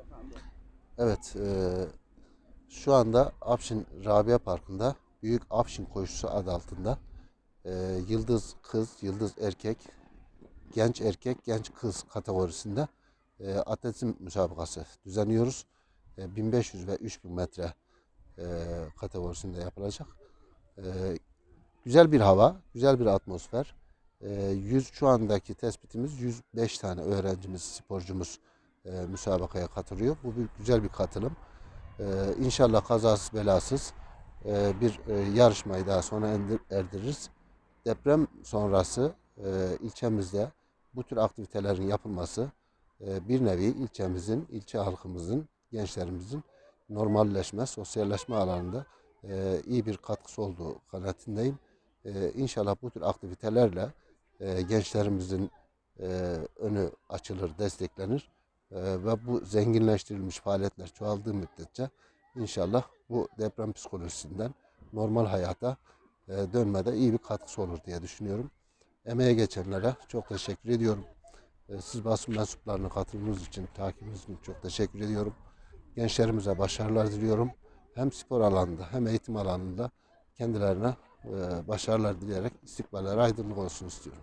Efendim? Evet, e, şu anda Afşin Rabia Parkı'nda Büyük Afşin Koşusu adı altında e, yıldız kız, yıldız erkek, genç erkek, genç kız kategorisinde e, atletizm müsabakası düzenliyoruz. E, 1500 ve 3000 metre e, kategorisinde yapılacak. E, güzel bir hava, güzel bir atmosfer. E, 100 şu andaki tespitimiz 105 tane öğrencimiz, sporcumuz e, müsabakaya katılıyor. Bu bir güzel bir katılım. E, inşallah kazasız belasız e, bir e, yarışmayı daha sona erdiririz. Deprem sonrası e, ilçemizde bu tür aktivitelerin yapılması e, bir nevi ilçemizin, ilçe halkımızın, gençlerimizin normalleşme, sosyalleşme alanında e, iyi bir katkısı olduğu kanaatindeyim. E, inşallah bu tür aktivitelerle e, gençlerimizin e, önü açılır, desteklenir. Ee, ve bu zenginleştirilmiş faaliyetler çoğaldığı müddetçe inşallah bu deprem psikolojisinden normal hayata e, dönmede iyi bir katkısı olur diye düşünüyorum. Emeğe geçenlere çok teşekkür ediyorum. E, Siz basın mensuplarına katılımınız için, takibiniz için çok teşekkür ediyorum. Gençlerimize başarılar diliyorum. Hem spor alanında hem eğitim alanında kendilerine e, başarılar dileyerek istikballeri aydınlık olsun istiyorum.